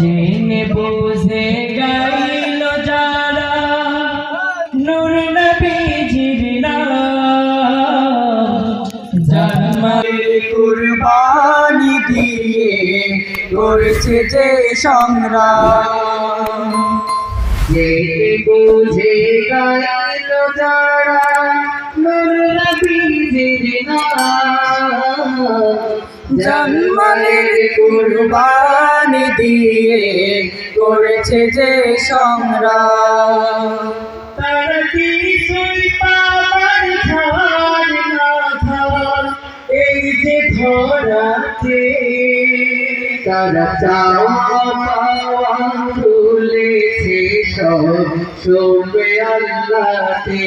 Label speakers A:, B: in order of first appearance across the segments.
A: জেনে বুঝে গাইল যারা নূর নবীজির নাম। জন্মালে
B: কুরবানি দিয়ে করছে যে সংগ্রাম। যে বুঝে গাইল যারা নূর নবীজির নাম। জন্মালের কুরবানি দিয়ে করেছে যে সংগ্রাম।
A: তারা কিছুই পাবার ধার না ধার এই যে ধরাতে
B: তারা চাওয়া পাওয়া ভুলেছে সব আল্লাহতে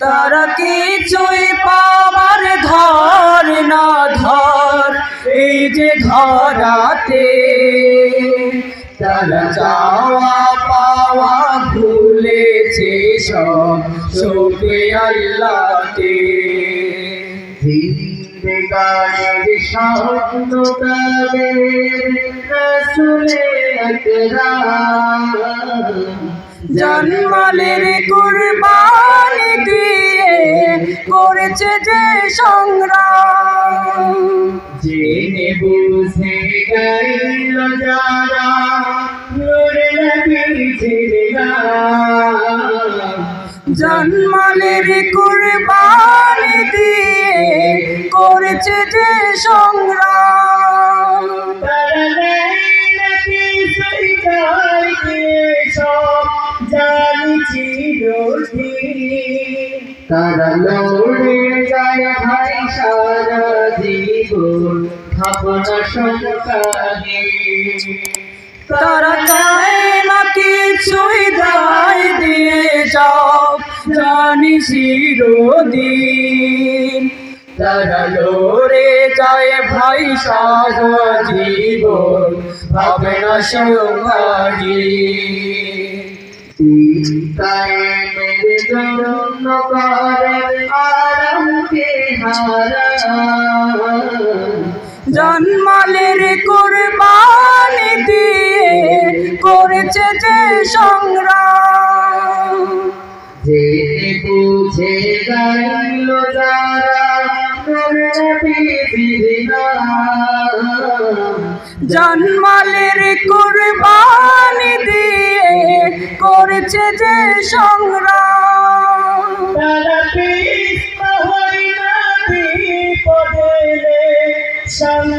B: তারা কিছুই পাওয়ার ধর না ধর। এই যে ধরাতে তারা চাওয়া পাওয়া ভুলেছে সব রসুলে আকরাম জন্মালের কুরবানি দিয়ে করেছে যে সংগ্রাম। জেনে বুঝে গেল যারা নূরে জন্মালের কুরবানি দিয়ে করেছে যে সংগ্রাম।
A: জানি চিরদিন
B: তারা লড়ে যায় ভাই সারা জীবন ভাবনা সংকারে তারা চায় না কিছুই দায় দিয়ে যাও জানি চিরদিন তারা লড়ে যায় ভাই সারা জীবন ভাবনা করে আরামকে হারা জন্মালের কুরবানি দিয়ে করেছে যে সংগ্রাম। জন্মালের কুরবানি দিয়ে করেছে যে সংগ্রাম।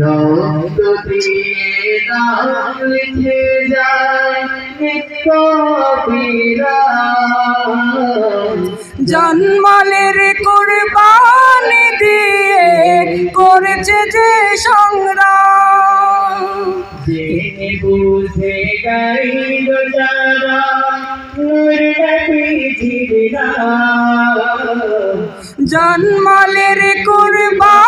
B: রক্ত দিয়ে নাম লিখে যায় নিত্য জন্মালের কুরবানি দিয়ে করেছে যে সংগ্রাম।
A: জেনে বুঝে গাইল যারা নূর নবীজির নাম।
B: জন্মালের কুরবানি